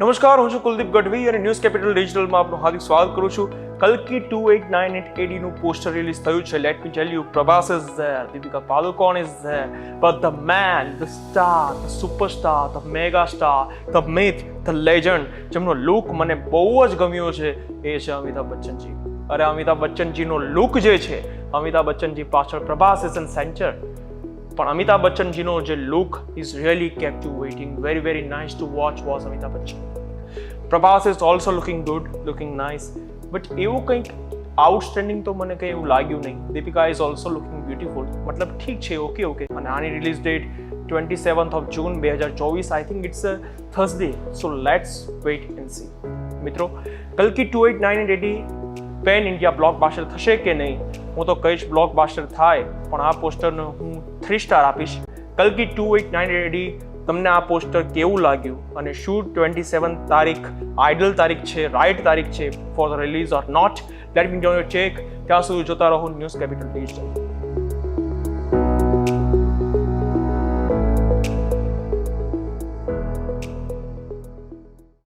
નમસ્કાર, હું છું કુલદીપ ગઢવી અને ન્યૂઝ કેપિટલ ડિજિટલમાં આપનું હાર્દિક સ્વાગત કરું છું. કલકી ટુ એટ નાઇન એટ એડીનું પોસ્ટર રિલીઝ થયું છે. Let me tell you Prabhas is there Deepika Padukone is there but the man the star the superstar the mega star the myth the legend જેમનો look મને બહુ જ ગમ્યો છે, એ છે અમિતાભ બચ્ચનજી. અરે, અમિતાભ બચ્ચનજીનો લુક જે છે, અમિતાભ બચ્ચનજી પાછળ પ્રભાસ ઇઝ એન સેન્ચર પણ અમિતાભ બચ્ચનજીનો જે look is really captivating very very nice to watch was Amitabh Bachchan. Prabhas is also looking good looking nice but એવું કંઈક આઉટસ્ટેન્ડિંગ તો મને કંઈ એવું લાગ્યું નહીં. Deepika is also looking beautiful મતલબ ઠીક છે ઓકે ઓકે અને આની release date twenty seventh of June બે હજાર ચોવીસ I think it's a Thursday so let's wait and see મિત્રો, કલ્કી two eight nine eight AD pan India blockbuster થશે કે નહીં? હું તો કહીશ બ્લોકબાસ્ટર થાય, પણ આ પોસ્ટરને હું થ્રી સ્ટાર આપીશ. કલ્કી ટુ એટ નાઇન એટી તમને આ પોસ્ટર કેવું લાગ્યું? અને શું ટ્વેન્ટી સેવન તારીખ આઇડલ તારીખ છે રાઇટ તારીખ છે for the release or not let me your check ત્યાં સુધી જોતા રહો ન્યૂઝ કેપિટલ ડિજિટલ